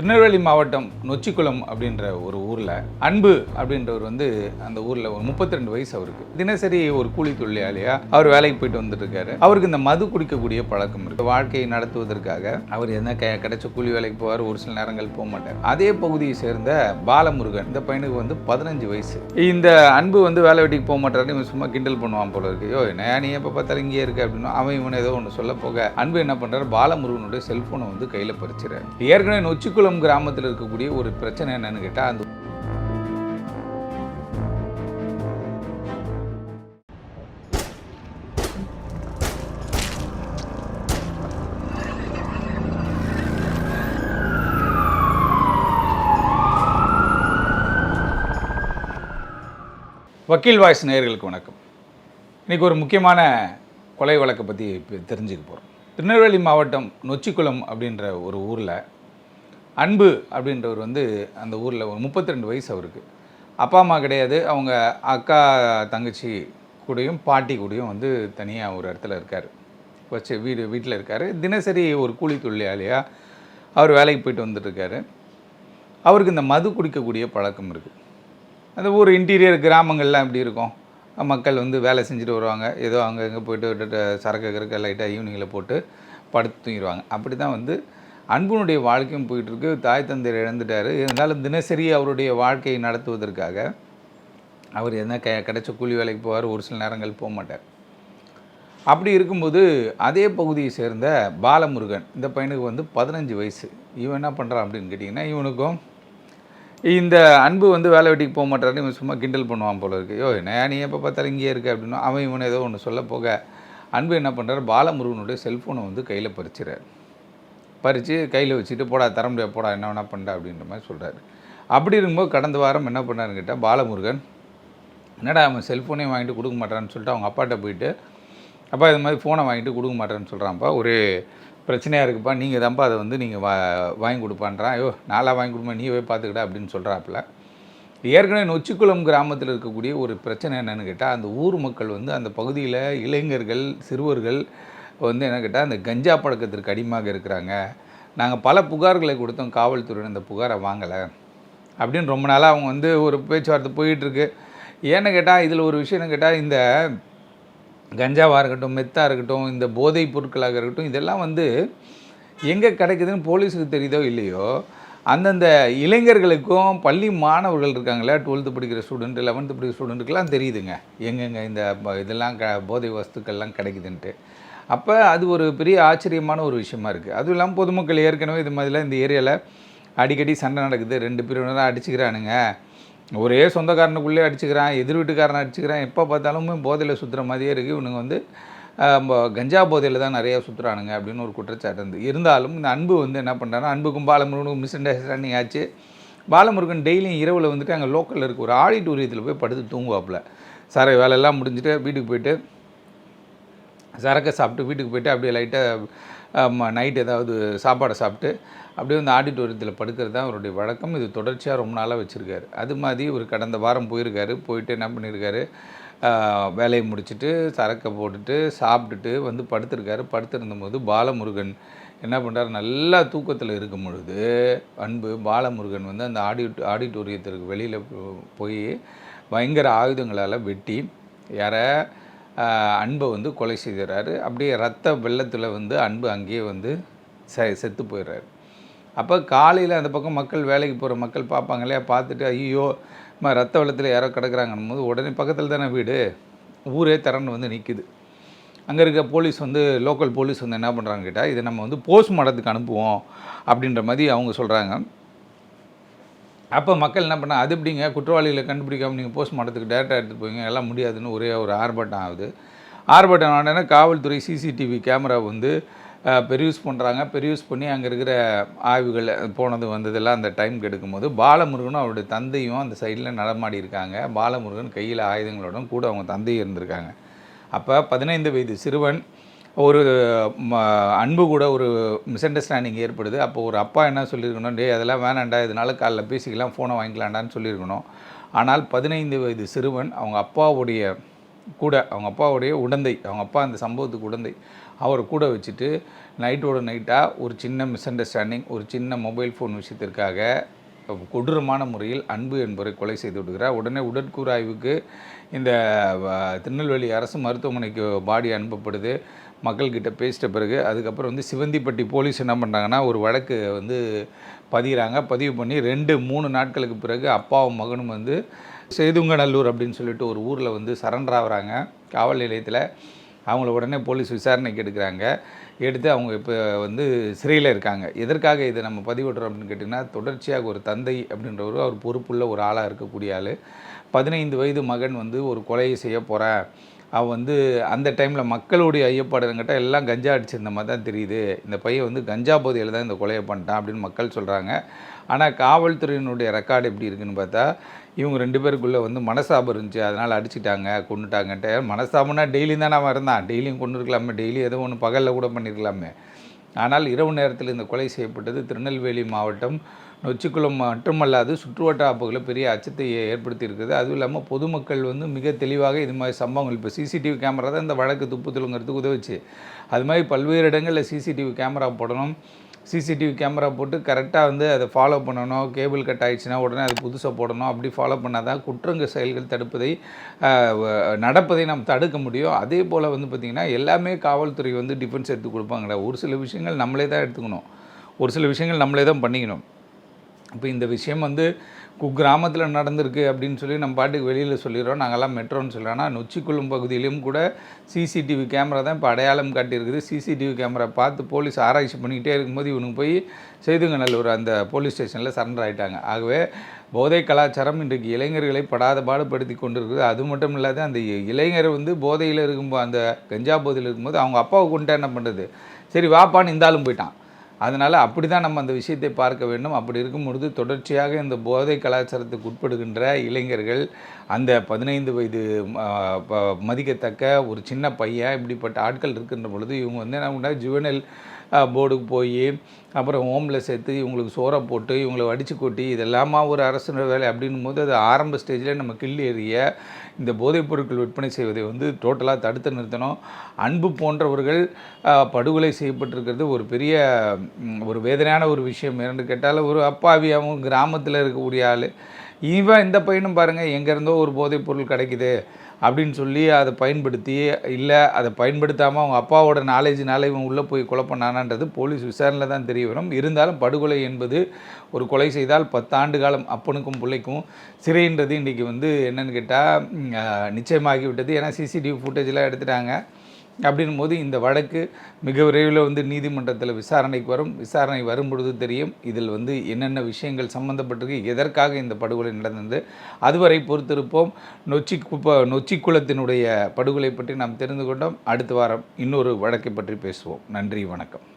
திருநெல்வேலி மாவட்டம் நொச்சிக்குளம் அப்படின்ற ஒரு ஊரில் அன்பு அப்படின்றவர் வந்து அந்த ஊரில் ஒரு முப்பத்தி ரெண்டு வயசு அவருக்கு. தினசரி ஒரு கூலி தொழிலாளியா அவர் வேலைக்கு போயிட்டு வந்துட்டு இருக்காரு அவருக்கு இந்த மது குடிக்கக்கூடிய பழக்கம் இருக்கு. வாழ்க்கையை நடத்துவதற்காக அவர் என்ன க கிடைச்ச கூலி வேலைக்கு போவார் ஒரு சில நேரங்கள் போக மாட்டார். அதே பகுதியை சேர்ந்த பாலமுருகன் இந்த பையனுக்கு வந்து பதினஞ்சு வயசு. இந்த அன்பு வந்து வேலை வெட்டிக்கு போக மாட்டாரு இவன் சும்மா கிண்டல் பண்ணுவான் போல இருக்கு. யோ என்ன நீ எப்போ பார்த்தாலும் இங்கே இருக்க அப்படின்னு அவன் இவன் ஏதோ ஒன்று சொல்ல போக அன்பு என்ன பண்ணுறாரு பாலமுருகனுடைய செல்ஃபோனை வந்து கையில் பறிச்சுறாரு. ஏற்கனவே நொச்சிக்குளம் கிராமத்தில் இருக்கக்கூடிய ஒரு பிரச்சனை என்னன்னு கேட்டால் அந்த வக்கீல் வாய்ஸ் நேயர்களுக்கு வணக்கம். இன்றைக்கி ஒரு முக்கியமான கொலை வழக்கை பற்றி தெரிஞ்சுக்க போகிறோம் திருநெல்வேலி மாவட்டம் நொச்சிக்குளம் அப்படின்ற ஒரு ஊரில் அன்பு அப்படின்றவர் வந்து அந்த ஊரில் ஒரு முப்பத்தி ரெண்டு வயசு அவருக்கு. அப்பா அம்மா கிடையாது. அவங்க அக்கா தங்கச்சி கூடயும் பாட்டி கூடயும் வந்து தனியாக ஒரு இடத்துல இருக்கார். வச்சு வீடு வீட்டில் இருக்கார். தினசரி ஒரு கூலி தொழிலாளியாக அவர் வேலைக்கு போயிட்டு வந்துட்டுருக்காரு. அவருக்கு இந்த மது குடிக்கக்கூடிய பழக்கம் இருக்குது அந்த ஊர் இன்டீரியர் கிராமங்கள்லாம் எப்படி இருக்கும்? மக்கள் வந்து வேலை செஞ்சுட்டு வருவாங்க. ஏதோ அங்கங்கே போயிட்டு சரக்கு கறக்க லைட்டாக ஈவினிங்கில் போட்டு படுத்து தூங்கிடுவாங்க. அப்படி தான் வந்து அன்புனுடைய வாழ்க்கையும் போயிட்டுருக்கு. தாய் தந்தையர் இழந்துட்டார். இருந்தாலும் தினசரி அவருடைய வாழ்க்கையை நடத்துவதற்காக அவர் என்ன க கிடைச்ச கூலி வேலைக்கு போவார் ஒரு சில நேரங்கள் போக மாட்டார். அப்படி இருக்கும்போது அதே பகுதியை சேர்ந்த பாலமுருகன் இந்த பையனுக்கு வந்து பதினஞ்சு வயசு. இவன் என்ன பண்ணுறான் அப்படின்னு கேட்டிங்கன்னா இவனுக்கும் இந்த அன்பு வந்து வேலை வெட்டிக்கு போக மாட்டாருன்னு இவன் சும்மா கிண்டல் பண்ணுவான் போல இருக்கு. யோ என்ன நீ எப்போ பார்த்தாலும் இங்கேயே இருக்க அப்படின்னா அவன் இவனை ஏதோ ஒன்று சொல்ல போக. அன்பு என்ன பண்ணுறாரு பாலமுருகனுடைய செல்ஃபோனை வந்து கையில் பறிச்சுறாரு. பறித்து கையில் வச்சுட்டு போடா தர முடியாது போடா என்ன வேணா பண்ணா அப்படின்ற மாதிரி சொல்கிறாரு அப்படி இருக்கும்போது கடந்த வாரம் என்ன பண்ணாருன்னு கேட்டால் பாலமுருகன் என்னடா அவன் செல்ஃபோனே வாங்கிட்டு கொடுக்க மாட்டான்னு சொல்லிட்டு அவங்க அப்பாட்ட போயிட்டு அப்பா இது மாதிரி ஃபோனை வாங்கிட்டு கொடுக்க மாட்டேன்னு சொல்கிறான்ப்பா ஒரு பிரச்சனையாக இருக்குப்பா. நீங்கள் தான்ப்பா அதை வந்து நீங்கள் வா வாங்கி கொடுப்பான்றான். ஐயோ நாளாக வாங்கி கொடுப்பா நீ போய் பார்த்துக்கிட்டா அப்படின்னு சொல்கிறாப்புல ஏற்கனவே நொச்சிக்குளம் கிராமத்தில் இருக்கக்கூடிய ஒரு பிரச்சனை என்னென்னு கேட்டால் அந்த ஊர் மக்கள் வந்து அந்த பகுதியில் இளைஞர்கள் சிறுவர்கள் வந்து என்ன கேட்டால் அந்த கஞ்சா பழக்கத்திற்கு அடிமையாக இருக்கிறாங்க. நாங்கள் பல புகார்களை கொடுத்தோம். காவல்துறையினர் இந்த புகாரை வாங்கலை. அப்படின்னு ரொம்ப நாளாக அவங்க வந்து ஒரு பேச்சுவார்த்தை போயிட்டுருக்கு ஏன்னு கேட்டால் இதில் ஒரு விஷயம் கேட்டால் இந்த கஞ்சாவாக இருக்கட்டும் மெத்தாக இருக்கட்டும் இந்த போதைப் பொருட்களாக இருக்கட்டும் இதெல்லாம் வந்து எங்கே கிடைக்குதுன்னு போலீஸுக்கு தெரியுதோ இல்லையோ அந்தந்த இளைஞர்களுக்கும் பள்ளி மாணவர்கள் இருக்காங்களே டுவெல்த்து படிக்கிற ஸ்டூடெண்ட் லெவன்த்து படிக்கிற ஸ்டூடெண்ட்டுக்கெல்லாம் தெரியுதுங்க. எங்கெங்கே இந்த இதெல்லாம் க போதை வஸ்துக்கள்லாம் கிடைக்குதுன்ட்டு. அப்போ அது ஒரு பெரிய ஆச்சரியமான ஒரு விஷயமா இருக்குது அதுவும் இல்லாமல் பொதுமக்கள் ஏற்கனவே இது மாதிரிலாம் இந்த ஏரியாவில் அடிக்கடி சண்டை நடக்குது. ரெண்டு பிரிவினராக அடிச்சுக்கிறானுங்க. ஒரே சொந்தக்காரனுக்குள்ளே அடிச்சுக்கிறான் எதிர் வீட்டுக்காரனை அடிச்சுக்கிறான். எப்போ பார்த்தாலுமே போதையில் சுற்றுற மாதிரியே இருக்குது இவனுங்க வந்து கஞ்சா போதையில் தான் நிறையா சுற்றுறானுங்க அப்படின்னு ஒரு குற்றச்சாட்டு இருந்து இருந்தாலும் இந்த அன்பு வந்து என்ன பண்ணுறாங்கன்னா அன்புக்கும் பாலமுருகனுக்கும் மிஸ் அண்டர்ஸ்டாண்டிங் ஆச்சு. பாலமுருகன் டெய்லியும் இரவில் வந்துட்டு அங்கே லோக்கலில் இருக்க ஒரு ஆடிட்டோரியத்தில் போய் படுத்து தூங்குவாப்புல. சாரை வேலையெல்லாம் முடிஞ்சுட்டு வீட்டுக்கு போயிட்டு சரக்கை சாப்பிட்டு வீட்டுக்கு போயிட்டு அப்படியே லைட்டாக நைட் ஏதாவது சாப்பாடை சாப்பிட்டு அப்படியே வந்து ஆடிட்டோரியத்தில் படுக்கிறது தான் அவருடைய வழக்கம். இது தொடர்ச்சியாக ரொம்ப நாளாக வச்சுருக்காரு. அது மாதிரி ஒரு கடந்த வாரம் போயிருக்காரு. போயிட்டு என்ன பண்ணியிருக்காரு? வேலையை முடிச்சுட்டு சரக்கை போட்டுட்டு சாப்பிட்டுட்டு வந்து படுத்திருக்காரு. படுத்திருந்தபோது பாலமுருகன் என்ன பண்ணுறாரு நல்லா தூக்கத்தில் இருக்கும் பொழுது அன்பு பாலமுருகன் வந்து அந்த ஆடி ஆடிட்டோரியத்திற்கு வெளியில் போய் பயங்கர ஆயுதங்களால் வெட்டி யாரை அன்பை வந்து கொலை செய்கிறாரு. அப்படியே ரத்த வெள்ளத்தில் வந்து அன்பு அங்கேயே வந்து செ செத்து போயிடுறாரு. அப்போ காலையில் அந்த பக்கம் மக்கள் வேலைக்கு போகிற மக்கள் பார்ப்பாங்க இல்லையா? பார்த்துட்டு ஐயோ நம்ம ரத்த வெள்ளத்தில் யாரோ கிடக்குறாங்கன்னும் போது உடனே பக்கத்தில் தானே வீடு? ஊரே திறன்னு வந்து நிற்குது அங்கே இருக்க போலீஸ் வந்து லோக்கல் போலீஸ் வந்து என்ன பண்ணுறாங்க கேட்டால் இதை நம்ம வந்து போஸ்ட்மார்ட்டத்துக்கு அனுப்புவோம் அப்படின்ற மாதிரி அவங்க சொல்கிறாங்க அப்போ மக்கள் என்ன பண்ணால் அது எப்படிங்க? குற்றவாளிகளை கண்டுபிடிக்காமல் நீங்கள் போஸ்ட்மார்ட்டத்துக்கு டேரெக்டாக எடுத்துகிட்டு போவீங்க? எல்லாம் முடியாதுன்னு ஒரே ஒரு ஆர்ப்பாட்டம் ஆகுது. ஆர்ப்பாட்டம் ஆனோடனே காவல்துறை சிசிடிவி கேமரா வந்து பெரியூஸ் பண்ணுறாங்க பெரியூஸ் பண்ணி அங்கே இருக்கிற ஆய்வுகள் போனது வந்ததெல்லாம் அந்த டைம்க்கு எடுக்கும்போது பாலமுருகனும் அவருடைய தந்தையும் அந்த சைடில் நடமாடி இருக்காங்க. பாலமுருகன் கையில் ஆயுதங்களோட கூட அவங்க தந்தையும் இருந்திருக்காங்க. அப்போ பதினைந்து வயது சிறுவன் ஒரு ம- அன்பு கூட ஒரு மிஸ் அண்டர்ஸ்டாண்டிங் ஏற்படுது. அப்போ ஒரு அப்பா என்ன சொல்லியிருக்கணும்? டேய் அதெல்லாம் வேணாண்டா இதனால காலைல பேசிக்கலாம் ஃபோனை வாங்கிக்கலாண்டான்னு சொல்லியிருக்கணும். ஆனால் பதினைந்து வயது சிறுவன் அவங்க அப்பாவுடைய கூட அவங்க அப்பாவுடைய உடந்தை அவங்க அப்பா அந்த சம்பவத்துக்கு உடந்தை அவர் கூட வச்சுட்டு நைட்டோட நைட்டாக ஒரு சின்ன மிஸ் அண்டர்ஸ்டாண்டிங் ஒரு சின்ன மொபைல் ஃபோன் விஷயத்திற்காக கொடூரமான முறையில் அன்பு என்பவரை கொலை செய்து விடுகிறார். உடனே உடற்கூறாய்வுக்கு இந்த திருநெல்வேலி அரசு மருத்துவமனைக்கு பாடி அனுப்பப்படுது. மக்கள்கிட்ட பேசிட்ட பிறகு அதுக்கப்புறம் வந்து சிவந்திப்பட்டி போலீஸ் என்ன பண்ணுறாங்கன்னா ஒரு வழக்கு வந்து பதிகிறாங்க. பதிவு பண்ணி ரெண்டு மூணு நாட்களுக்கு பிறகு அப்பாவும் மகனும் வந்து சேதுங்கநல்லூர் அப்படின்னு சொல்லிட்டு ஒரு ஊரில் வந்து சரண்டர் ஆகிறாங்க. காவல் நிலையத்தில் அவங்கள உடனே போலீஸ் விசாரணைக்கு எடுக்கிறாங்க. எடுத்து அவங்க இப்போ வந்து சிறையில் இருக்காங்க. எதற்காக இதை நம்ம பதிவிடுறோம் அப்படின்னு கேட்டிங்கன்னா தொடர்ச்சியாக ஒரு தந்தை அப்படின்றவர் அவர் பொறுப்புள்ள ஒரு ஆளாக இருக்கக்கூடிய ஆள். பதினைந்து வயது மகன் வந்து ஒரு கொலையை செய்ய போகிறேன் அவன் வந்து அந்த டைமில் மக்களுடைய ஐயப்பாடுங்கிட்ட எல்லாம் கஞ்சா அடிச்சிருந்த மாதிரி தான் தெரியுது. இந்த பையன் வந்து கஞ்சா போதையில் தான் இந்த கொலையை பண்ணிட்டான் அப்படின்னு மக்கள் சொல்கிறாங்க ஆனால் காவல்துறையினுடைய ரெக்கார்டு எப்படி இருக்குன்னு பார்த்தா இவங்க ரெண்டு பேருக்குள்ளே வந்து மனசாபம் இருந்துச்சு. அதனால் அடிச்சிட்டாங்க கொண்டுட்டாங்கன்ட்டு மனசாபம்னா டெய்லியும் தான் நான் இருந்தான். டெய்லியும் கொண்டு இருக்கலாமே டெய்லி ஏதோ ஒன்று பகலில் கூட பண்ணியிருக்கலாமே ஆனால் இரவு நேரத்தில் இந்த கொலை செய்யப்பட்டது திருநெல்வேலி மாவட்டம் நொச்சிக்குளம் மட்டுமல்லாது சுற்றுவட்டார பகுதியில் பெரிய அச்சத்தை ஏற்படுத்தியிருக்குது. அதுவும் இல்லாமல் பொதுமக்கள் வந்து மிக தெளிவாக இது மாதிரி சம்பவங்கள் இப்போ சிசிடிவி கேமரா தான் இந்த வழக்கு துப்பு துளுங்கிறதுக்கு உதவுச்சு. அது மாதிரி பல்வேறு இடங்களில் சிசிடிவி கேமரா போடணும். சிசிடிவி கேமரா போட்டு கரெக்டாக வந்து அதை ஃபாலோ பண்ணணும். கேபிள் கட் ஆயிடுச்சுன்னா உடனே அது புதுசாக போடணும். அப்படி ஃபாலோ பண்ணால் தான் குற்றங்க செயல்கள் தடுப்பதை நடப்பதை நாம் தடுக்க முடியும். அதே போல் வந்து பார்த்திங்கன்னா எல்லாமே காவல்துறை வந்து டிஃபென்ஸ் எடுத்து கொடுப்பாங்களே ஒரு சில விஷயங்கள் நம்மளே தான் எடுத்துக்கணும். ஒரு சில விஷயங்கள் நம்மளே தான் பண்ணிக்கணும். இப்போ இந்த விஷயம் வந்து குக்கிராமத்தில் நடந்திருக்கு அப்படின்னு சொல்லி நம்ம பாட்டுக்கு வெளியில் சொல்லிடுறோம். நாங்கள்லாம் மெட்ரோன்னு சொல்கிறோம் ஆனால் நொச்சிக்குளம் பகுதியிலும் கூட சிசிடிவி கேமரா தான் இப்போ அடையாளம் காட்டியிருக்குது. சிசிடிவி கேமரா பார்த்து போலீஸ் ஆராய்ச்சி பண்ணிக்கிட்டே இருக்கும்போது இவனுக்கு போய் செய்துங்கநல்லூர் அந்த போலீஸ் ஸ்டேஷனில் சரண்டர் ஆகிட்டாங்க ஆகவே போதை கலாச்சாரம் இன்றைக்கு இளைஞர்களை படாத பாடுபடுத்தி கொண்டிருக்குது. அது மட்டும் இல்லாத அந்த இளைஞர் வந்து போதையில் இருக்கும்போது அந்த கஞ்சா போதையில் இருக்கும்போது அவங்க அப்பாவை கொண்டு என்ன பண்ணுறது சரி வாப்பான்னு இருந்தாலும் போயிட்டான். அதனால் அப்படி தான் நம்ம அந்த விஷயத்தை பார்க்க வேண்டும். அப்படி இருக்கும் பொழுது தொடர்ச்சியாக இந்த போதை கலாச்சாரத்துக்கு உட்படுகின்ற இளைஞர்கள் அந்த பதினைந்து வயது மதிக்கத்தக்க ஒரு சின்ன பையன் இப்படிப்பட்ட ஆட்கள் இருக்கின்ற பொழுது இவங்க வந்து என்ன பண்ணா ஜுவனல் போர்டுக்கு போய் அப்புறம் ஹோமில் சேர்த்து இவங்களுக்கு சோறை போட்டு இவங்களை வடித்து கொட்டி இதெல்லாமா ஒரு அரசு வேலை அப்படின்னும் போது அது ஆரம்ப ஸ்டேஜில் நம்ம கிள்ளி எறிய இந்த போதைப் பொருட்கள் விற்பனை செய்வதை வந்து டோட்டலாக தடுத்து நிறுத்தணும். அன்பு போன்றவர்கள் படுகொலை செய்யப்பட்டிருக்கிறது. ஒரு பெரிய ஒரு வேதனையான ஒரு விஷயம். என்னென்னு கேட்டால் ஒரு அப்பாவியாகவும் கிராமத்தில் இருக்கக்கூடிய ஆள் இவன் இந்த பையனும் பாருங்கள் எங்கேருந்தோ ஒரு போதைப் பொருள் கிடைக்குது அப்படின்னு சொல்லி அதை பயன்படுத்தி இல்லை அதை பயன்படுத்தாமல் அவங்க அப்பாவோட நாலேஜ்னால இவன் உள்ளே போய் கொலை பண்ணானான்றது போலீஸ் விசாரணையில் தான் தெரிய வரும். இருந்தாலும் படுகொலை என்பது ஒரு கொலை செய்தால் பத்தாண்டு காலம் அப்பனுக்கும் பிள்ளைக்கும் சிறைன்றது இன்றைக்கி வந்து என்னென்னு கேட்டால் நிச்சயமாகி விட்டது ஏன்னா சிசிடிவி ஃபுட்டேஜ்லாம் எடுத்துட்டாங்க. அப்படின்னும் போது இந்த வழக்கு மிக விரைவில் வந்து நீதிமன்றத்தில் விசாரணைக்கு வரும். விசாரணை வரும்பொழுது தெரியும் இதில் வந்து என்னென்ன விஷயங்கள் சம்மந்தப்பட்டிருக்கு எதற்காக இந்த படுகொலை நடந்தது. அதுவரை பொறுத்திருப்போம். நொச்சி குப்ப நொச்சி குளத்தினுடைய படுகொலை பற்றி நாம் தெரிந்து கொண்டோம். அடுத்த வாரம் இன்னொரு வழக்கை பற்றி பேசுவோம். நன்றி வணக்கம்.